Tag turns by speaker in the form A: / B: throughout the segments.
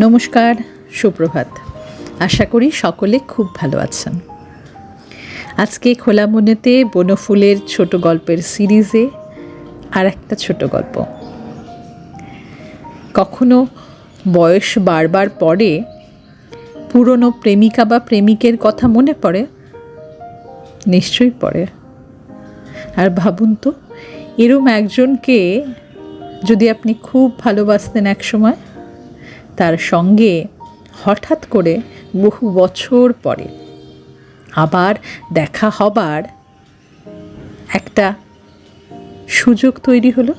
A: নমস্কার, সুপ্রভাত। আশা করি সকলে খুব ভালো আছেন। আজকে খোলা মনেতে বনফুলের ছোট গল্পের সিরিজে আর একটা ছোট গল্প। কখনো বয়স বারবার পরে পুরনো প্রেমিকা বা প্রেমিকের কথা মনে পড়ে? নিশ্চয়ই পড়ে। আর ভাবুন তো, এরম একজনকে যদি আপনি খুব ভালোবাসতেন এক সময় তার সঙ্গে হঠাৎ করে বহু বছর পরে। আবার দেখা হবার একটা সুযোগ তৈরি হলো।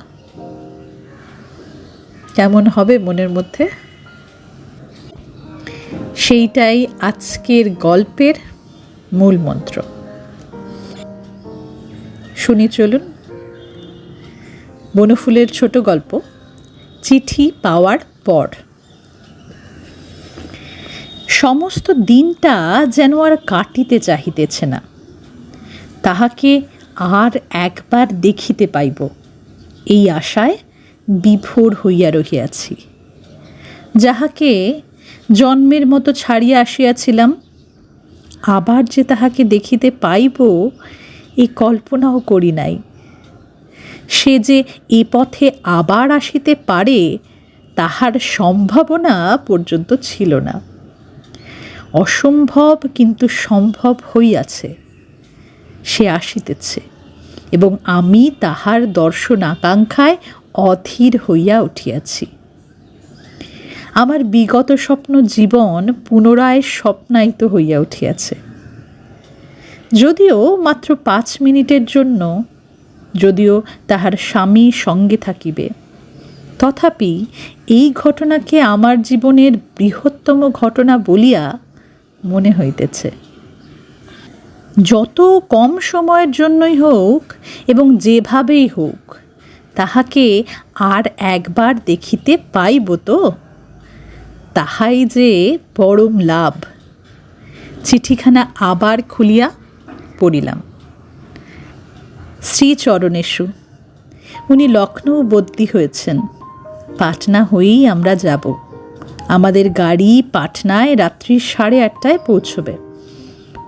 A: কেমন হবে মনের মধ্যে? সেইটাই আজকের গল্পের মূল মন্ত্র। শুনি চলুন। বনফুলের ছোট গল্প, চিঠি পাওয়ার পর। সমস্ত দিনটা যেন আর কাটিতে চাহিতেছে না। তাহাকে আর একবার দেখিতে পাইব। এই আশায় বিভোর হইয়া রহিয়াছি। যাহাকে জন্মের মতো ছাড়িয়া আসিয়াছিলাম, আবার যে তাহাকে দেখিতে পাইব, এ কল্পনাও করি নাই। সে যে এ পথে আবার আসিতে পারে, তাহার সম্ভাবনা পর্যন্ত ছিল না। অসম্ভব কিন্তু সম্ভব হইয়াছে। সে আসিতেছে এবং আমি তাহার দর্শন আকাঙ্ক্ষায় অধীর হইয়া উঠিয়াছি। আমার বিগত স্বপ্ন জীবন পুনরায় স্বপ্নায়িত হইয়া উঠিয়াছে। যদিও মাত্র পাঁচ মিনিটের জন্য, যদিও তাহার স্বামী সঙ্গে থাকিবে, তথাপি এই ঘটনাকে আমার জীবনের বৃহত্তম ঘটনা বলিয়া মনে হইতেছে। যত কম সময়ের জন্যই হোক এবং যেভাবেই হোক, তাহাকে আর একবার দেখিতে পাইব তো? তাহাই যে পরম লাভ। চিঠিখানা আবার খুলিয়া পড়িলাম। শ্রীচরণেশু, উনি লখনৌ বদলি হয়েছেন। পাটনা হয়েই আমরা যাব। আমাদের গাড়ি পাটনায় রাত্রি সাড়ে আটটায় পৌঁছবে।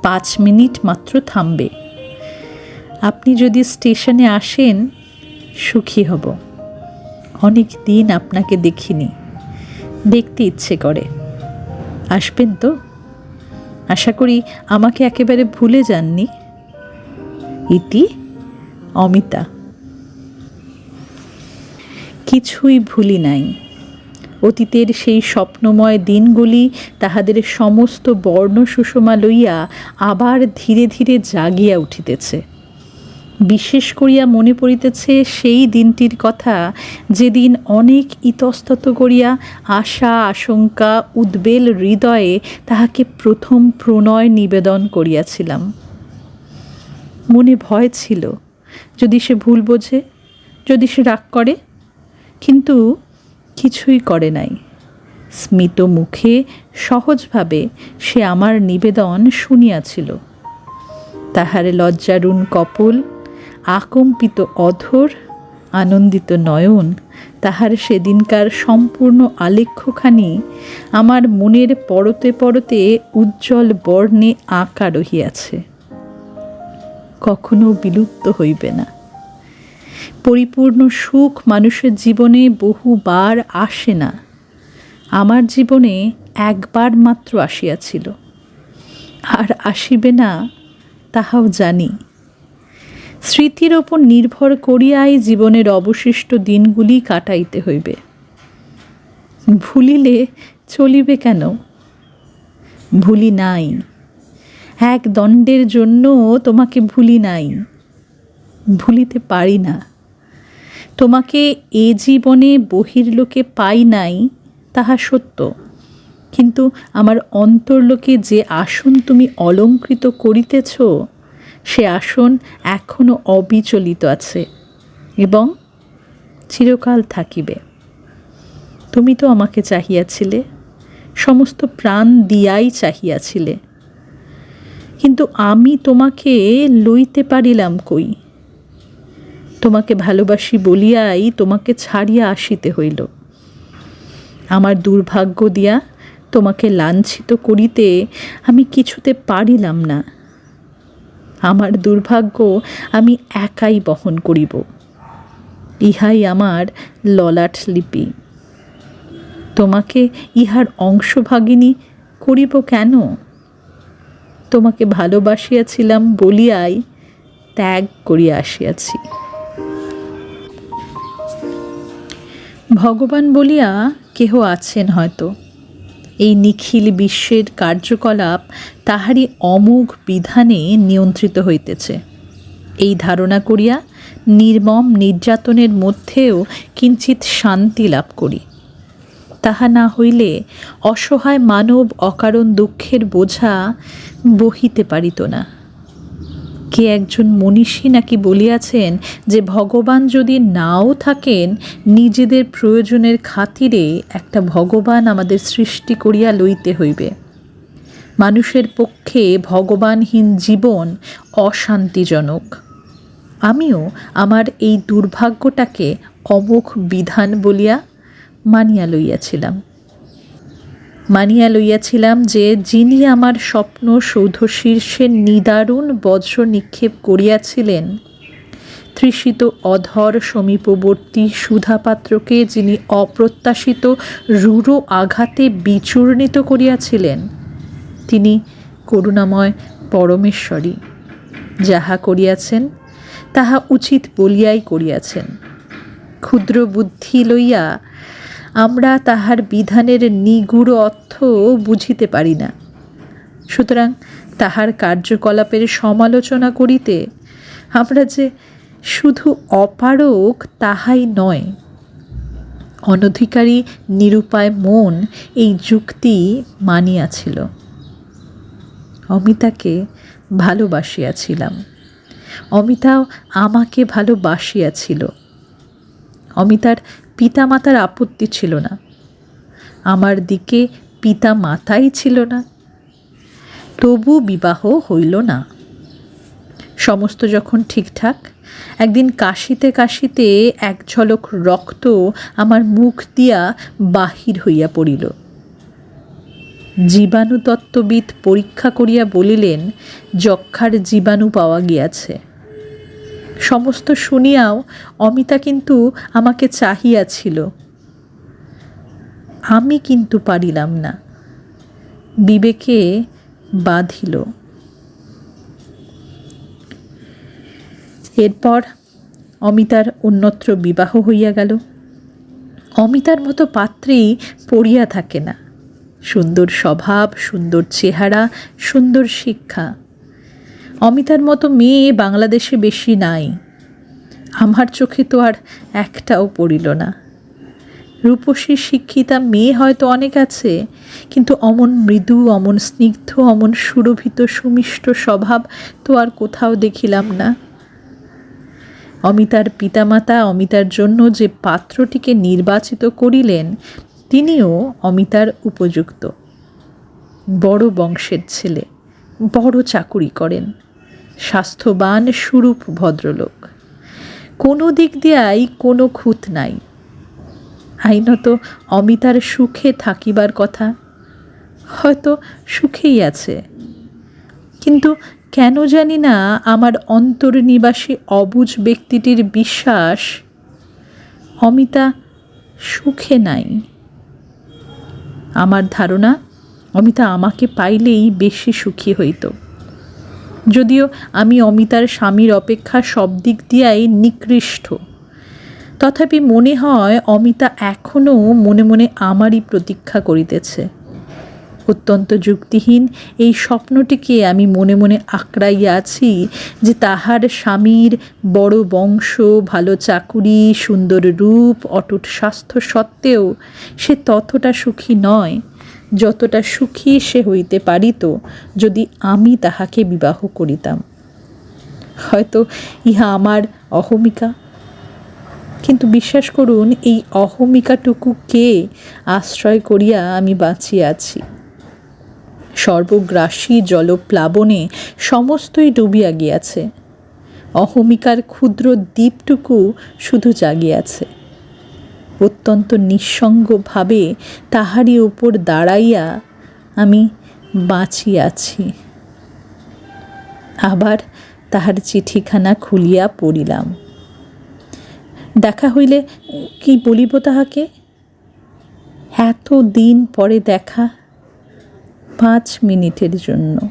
A: পাঁচ মিনিট মাত্র থামবে। আপনি যদি স্টেশনে আসেন, সুখী হব। অনেক দিন আপনাকে দেখিনি। দেখতে ইচ্ছে করে। আসবেন তো? আশা করি আমাকে একেবারে ভুলে যাননি। ইতি অমিতা। কিছুই ভুলি নাই। অতীতের সেই স্বপ্নময় দিনগুলি তাহাদের সমস্ত বর্ণ সুষমা লইয়া আবার ধীরে ধীরে জাগিয়া উঠিতেছে। বিশেষ করিয়া মনে পড়িতেছে সেই দিনটির কথা যেদিন অনেক ইতস্তত করিয়া আশা, আশঙ্কা, উদ্বেল হৃদয়ে তাহাকে প্রথম প্রণয় নিবেদন করিয়াছিলাম। মনে ভয় ছিল, যদি সে ভুল বোঝে, যদি সে রাগ করে, কিন্তু কিছুই করে নাই। স্মিত মুখে সহজভাবে সে আমার নিবেদন শুনিয়াছিল। তাহার লজ্জারুণ কপল, আকম্পিত অধর, আনন্দিত নয়ন, তাহার সেদিনকার সম্পূর্ণ আলেখ্যখানি আমার মনের পরতে পরতে উজ্জ্বল বর্ণে আঁকা রহিয়াছে। কখনো বিলুপ্ত হইবে না। পরিপূর্ণ সুখ মানুষের জীবনে বহুবার আসে না। আমার জীবনে একবার মাত্র আসিয়াছিল। আর আসিবে না তাহাও জানি। স্মৃতির ওপর নির্ভর করিয়াই জীবনের অবশিষ্ট দিনগুলি কাটাইতে হইবে। ভুলিলে চলিবে কেন? ভুলি নাই। এক দণ্ডের জন্য তোমাকে ভুলি নাই। ভুলিতে পারি না। তোমাকে এ জীবনে বহির্লোকে পাই নাই, তাহা সত্য। কিন্তু আমার অন্তর্লোকে যে আসন তুমি অলঙ্কৃত করিতেছ, সে আসন এখনও অবিচলিত আছে এবং চিরকাল থাকিবে। তুমি তো আমাকে চাহিয়াছিলে, সমস্ত প্রাণ দিয়াই চাহিয়াছিলে। কিন্তু আমি তোমাকে লইতে পারিলাম কই? তোমাকে ভালোবাসি বলিয়াই তোমাকে ছাড়িয়া আসিতে হইল। আমার দুর্ভাগ্য দিয়া তোমাকে লাঞ্ছিত করিতে আমি কিছুতে পারিলাম না। আমার দুর্ভাগ্য আমি একাই বহন করিব। ইহাই আমার ললাট লিপি। তোমাকে ইহার অংশভাগিনী করিব কেন? তোমাকে ভালোবাসিয়াছিলাম বলিয়াই ত্যাগ করিয়া আসিয়াছি। ভগবান বলিয়া কেহ আছেন হয়তো। এই নিখিল বিশ্বের কার্যকলাপ তাহারই অমোঘ বিধানে নিয়ন্ত্রিত হইতেছে। এই ধারণা করিয়া নির্মম নির্যাতনের মধ্যেও কিঞ্চিত শান্তি লাভ করি। তাহা না হইলে অসহায় মানব অকারণ দুঃখের বোঝা বহিতে পারিত না। কে একজন মনীষী নাকি বলিয়াছেন যে ভগবান যদি নাও থাকেন, নিজেদের প্রয়োজনের খাতিরে একটা ভগবান আমাদের সৃষ্টি করিয়া লইতে হইবে। মানুষের পক্ষে ভগবানহীন জীবন অশান্তিজনক। আমিও আমার এই দুর্ভাগ্যটাকে অমোঘ বিধান বলিয়া মানিয়া লইয়াছিলাম। মানিয়া লইয়াছিলাম যে, যিনি আমার স্বপ্ন সৌধ শীর্ষে নিদারুণ বজ্র নিক্ষেপ করিয়াছিলেন, তৃষিত অধর সমীপবর্তী সুধাপাত্রকে যিনি অপ্রত্যাশিত রূঢ় আঘাতে বিচূর্ণিত করিয়াছিলেন, তিনি করুণাময় পরমেশ্বরী। যাহা করিয়াছেন, তাহা উচিত বলিয়াই করিয়াছেন। ক্ষুদ্র বুদ্ধি লইয়া আমরা তাহার বিধানের নিগুড় অর্থ বুঝিতে পারি না। সুতরাং তাহার কার্যকলাপের সমালোচনা করিতে আমরা যে শুধু অপারক তাহাই নয়, অনধিকারী নিরুপায় মন এই যুক্তি মানিয়াছিল। অমিতাকে ভালোবাসিয়াছিলাম। অমিতাও আমাকে ভালোবাসিয়াছিল। অমিতার পিতা মাতার আপত্তি ছিল না। আমার দিকে পিতা মাতাই ছিল না। তবু বিবাহ হইল না। সমস্ত যখন ঠিকঠাক, একদিন কাশিতে কাশিতে এক ঝলক রক্ত আমার মুখ দিয়া বাহির হইয়া পড়িল। জীবাণুতত্ত্ববিদ পরীক্ষা করিয়া বলিলেন, যক্ষার জীবাণু পাওয়া গিয়াছে। সমস্ত শুনিয়াও অমিতা কিন্তু আমাকে চাহিয়াছিল। আমি কিন্তু পারিলাম না। বিবেকে বাঁধিল। এরপর অমিতার অন্যত্র বিবাহ হইয়া গেল। অমিতার মতো পাত্রী পড়িয়া থাকে না। সুন্দর স্বভাব, সুন্দর চেহারা, সুন্দর শিক্ষা। অমিতার মতো মেয়ে বাংলাদেশে বেশি নাই। আমার চোখে তো আর একটাও পড়িল না। রূপসী শিক্ষিতা মেয়ে হয়তো অনেক আছে, কিন্তু অমন মৃদু, অমন স্নিগ্ধ, অমন সুরভিত, সুমিষ্ট স্বভাব তো আর কোথাও দেখিলাম না। অমিতার পিতামাতা অমিতার জন্য যে পাত্রটিকে নির্বাচিত করিলেন, তিনিও অমিতার উপযুক্ত। বড় বংশের ছেলে, বড় চাকুরি করেন। স্বাস্থ্যবান, সুরূপ, ভদ্রলোক। কোনো দিক দিয়াই কোনো খুঁত নাই। আইনত অমিতার সুখে থাকিবার কথা হয়তো সুখেই আছে। কিন্তু কেন জানি না আমার অন্তর্নিবাসী অবুজ ব্যক্তিটির বিশ্বাস অমিতা সুখে নাই। আমার ধারণা, অমিতা আমাকে পাইলেই বেশি সুখী হইত। যদিও আমি অমিতার স্বামীর অপেক্ষা সব দিক দিয়াই নিকৃষ্ট। তথাপি মনে হয় অমিতা এখনও মনে মনে আমারই প্রতীক্ষা করিতেছে। অত্যন্ত যুক্তিহীন এই স্বপ্নটিকে আমি মনে মনে আঁকড়াইয়া আছি যে তাহার স্বামীর বড় বংশ, ভালো চাকুরি, সুন্দর রূপ, অটুট স্বাস্থ্য সত্ত্বেও সে ততটা সুখী নয়। যতটা সুখী সে হইতে পারিত যদি আমি তাহাকে বিবাহ করিতাম। হয়তো ইহা আমার অহমিকা। কিন্তু বিশ্বাস করুন, এই অহমিকাটুকুকে আশ্রয় করিয়া আমি বাঁচিয়া আছি। সর্বগ্রাসী জলপ্লাবনে সমস্তই ডুবিয়া গিয়াছে। অহমিকার ক্ষুদ্র দ্বীপটুকু শুধু জাগিয়াছে। অত্যন্ত নিঃসঙ্গভাবে তাহারই উপর দাঁড়াইয়া আমি বাঁচিয়াছি। আবার তাহার চিঠিখানা খুলিয়া পড়িলাম। দেখা হইলে কি বলিব তাহাকে? এত দিন পরে দেখা পাঁচ মিনিটের জন্য।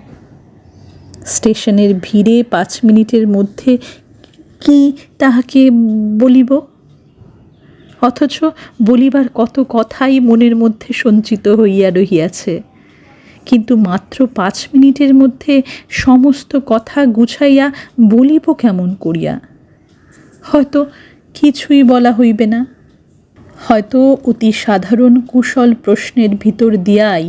A: স্টেশনের ভিড়ে পাঁচ মিনিটের মধ্যে কি তাহাকে বলিব? অথচ বলিবার কত কথাই মনের মধ্যে সঞ্চিত হইয়া রহিয়াছে। কিন্তু মাত্র পাঁচ মিনিটের মধ্যে সমস্ত কথা গুছাইয়া বলিব কেমন করিয়া? হয়তো কিছুই বলা হইবে না। হয়তো অতি সাধারণ কুশল প্রশ্নের ভিতর দিয়াই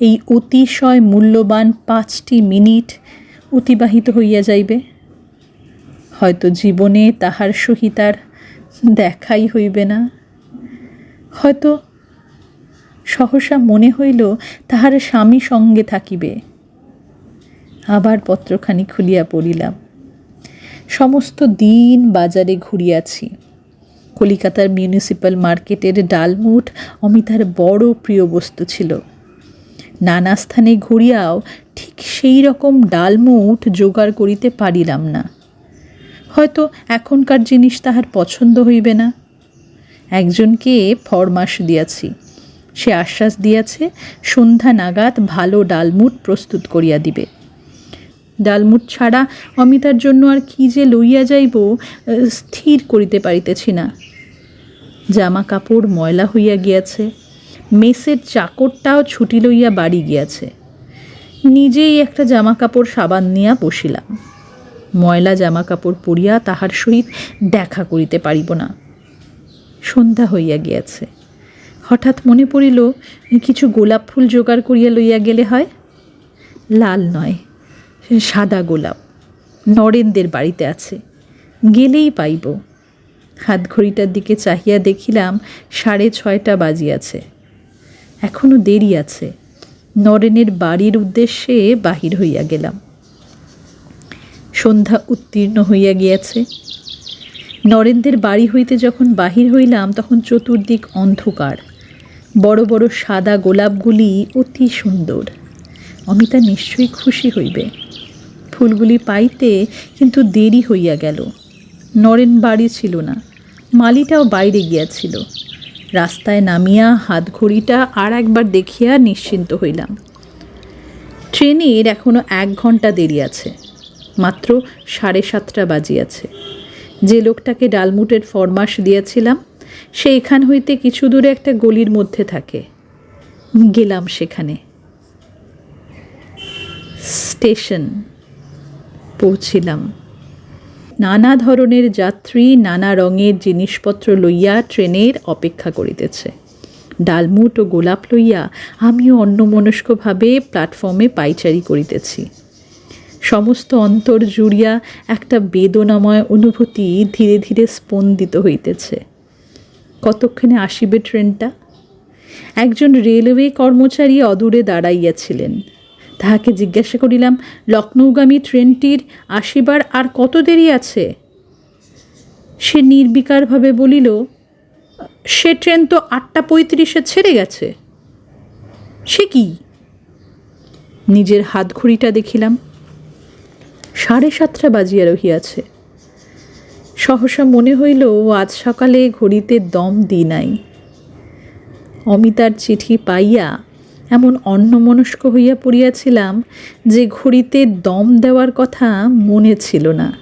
A: এই অতিশয় মূল্যবান পাঁচটি মিনিট অতিবাহিত হইয়া যাইবে। হয়তো জীবনে তাহার সহিত আর দেখাই হইবে না। হয়তো সহসা মনে হইল তাহার স্বামী সঙ্গে থাকিবে। আবার পত্রখানি খুলিয়া পড়িলাম। সমস্ত দিন বাজারে ঘুরিয়াছি। কলিকাতার মিউনিসিপ্যাল মার্কেটের ডালমুট অমিতার বড় প্রিয় বস্তু ছিল। নানা স্থানে ঘুরিয়াও ঠিক সেই রকম ডালমুট জোগাড় করিতে পারিলাম না। হয়তো এখনকার জিনিস তাহার পছন্দ হইবে না। একজনকে ফরমাস দিয়াছি। সে আশ্বাস দিয়াছে, সন্ধ্যা নাগাদ ভালো ডালমুট প্রস্তুত করিয়া দিবে। ডালমুট ছাড়া অমিতার জন্য আর কি যে লইয়া যাইব স্থির করিতে পারিতেছি না। জামা কাপড় ময়লা হইয়া গিয়াছে। মেসের চাকরটাও ছুটি লইয়া বাড়ি গিয়াছে। নিজেই একটা জামা কাপড় সাবান নিয়া বসিলাম। ময়লা জামা কাপড় পরিয়া তাহার সহিত দেখা করিতে পারিব না। সন্ধ্যা হইয়া গিয়াছে। হঠাৎ মনে পড়িল, কিছু গোলাপ ফুল জোগাড় করিয়া লইয়া গেলে হয়? লাল নয়, সাদা গোলাপ। নরেনদের বাড়িতে আছে। গেলেই পাইব। হাত ঘড়িটার দিকে চাহিয়া দেখিলাম, সাড়ে ছয়টা বাজিয়াছে। এখনও দেরি আছে। নরেনের বাড়ির উদ্দেশ্যে বাহির হইয়া গেলাম। সন্ধ্যা উত্তীর্ণ হইয়া গিয়াছে। নরেনদের বাড়ি হইতে যখন বাহির হইলাম, তখন চতুর্দিক অন্ধকার। বড় বড় সাদা গোলাপগুলি অতি সুন্দর। অমিতা নিশ্চয়ই খুশি হইবে। ফুলগুলি পাইতে কিন্তু দেরি হইয়া গেল। নরেন বাড়ি ছিল না, মালিটাও বাইরে গিয়াছিল। রাস্তায় নামিয়া হাত ঘড়িটা আর একবার দেখিয়া নিশ্চিন্ত হইলাম। ট্রেনের এখনও এক ঘণ্টা দেরি আছে। মাত্র সাড়ে সাতটা বাজিয়াছে। যে লোকটাকে ডালমুটের ফরমাস দিয়েছিলাম সে এখান হইতে কিছু দূরে একটা গলির মধ্যে থাকে। গেলাম সেখানে। স্টেশন পৌঁছিলাম। নানা ধরনের যাত্রী, নানা রঙের জিনিসপত্র লইয়া ট্রেনের অপেক্ষা করিতেছে। ডালমুট ও গোলাপ লইয়া আমিও অন্যমনস্কভাবে প্ল্যাটফর্মে পাইচারি করিতেছি। সমস্ত অন্তর জুড়িয়া একটা বেদনাময় অনুভূতি ধীরে ধীরে স্পন্দিত হইতেছে। কতক্ষণে আসিবে ট্রেনটা? একজন রেলওয়ে কর্মচারী অদূরে দাঁড়াইয়াছিলেন। তাহাকে জিজ্ঞাসা করিলাম লখনৌগামী ট্রেনটির আসিবার আর কত দেরি আছে? সে নির্বিকারভাবে বলিল, সে ট্রেন তো আটটা পঁয়ত্রিশে ছেড়ে গেছে। সে কি? নিজের হাত ঘড়িটা দেখিলাম। সাড়ে সাতটা বাজিয়া রহিয়াছে। সহসা মনে হইল আজ সকালে ঘড়িতে দম দি নাই। অমিতার চিঠি পাইয়া এমন অন্যমনস্ক হইয়া পড়িয়াছিলাম যে ঘড়িতে দম দেওয়ার কথা মনে ছিল না।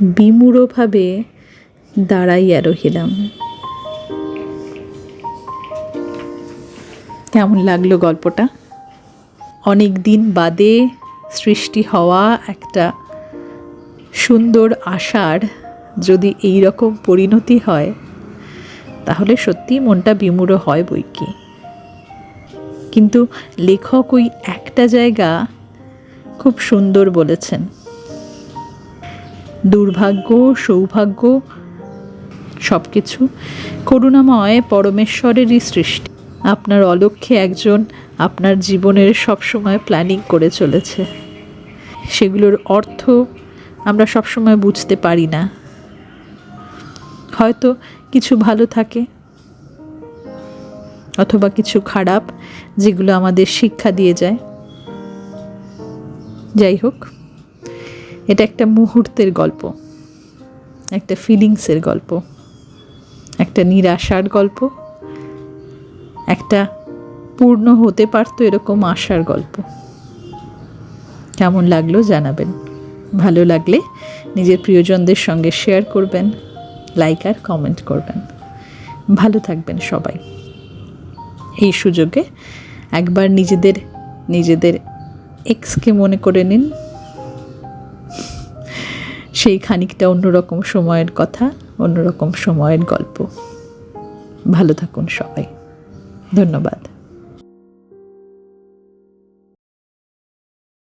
A: বিমূঢ়ভাবে দাঁড়াইয়া রহিলাম। কেমন লাগল গল্পটা? অনেক দিন বাদে সৃষ্টি হওয়া একটা সুন্দর আশার যদি এই রকম পরিণতি হয়, তাহলে সত্যি মনটা বিমূঢ় হয় বই কি কিন্তু লেখক ওই একটা জায়গা খুব সুন্দর বলেছেন। দুর্ভাগ্য, সৌভাগ্য সব কিছু করুণাময় পরমেশ্বরেরই সৃষ্টি। আপনার অলক্ষ্যে একজন আপনার জীবনের সবসময় প্ল্যানিং করে চলেছে। সেগুলোর অর্থ আমরা সবসময় বুঝতে পারি না। হয়তো কিছু ভালো থাকে অথবা কিছু খারাপ যেগুলো আমাদের শিক্ষা দিয়ে যায়। যাই হোক, এটা একটা মুহূর্তের গল্প, একটা ফিলিংসের গল্প, একটা নিরাশার গল্প, একটা পূর্ণ হতে পারতো এরকম আশার গল্প। কেমন লাগল জানাবেন। ভালো লাগলে নিজের প্রিয়জনদের সঙ্গে শেয়ার করবেন লাইক আর কমেন্ট করবেন। ভালো থাকবেন সবাই। এই সুযোগে একবার নিজেদের নিজেদের এক্সকে মনে করে নিন। সেই খানিকটা অন্যরকম সময়ের কথা, অন্যরকম সময়ের গল্প। ভালো থাকুন সবাই। ধন্যবাদ।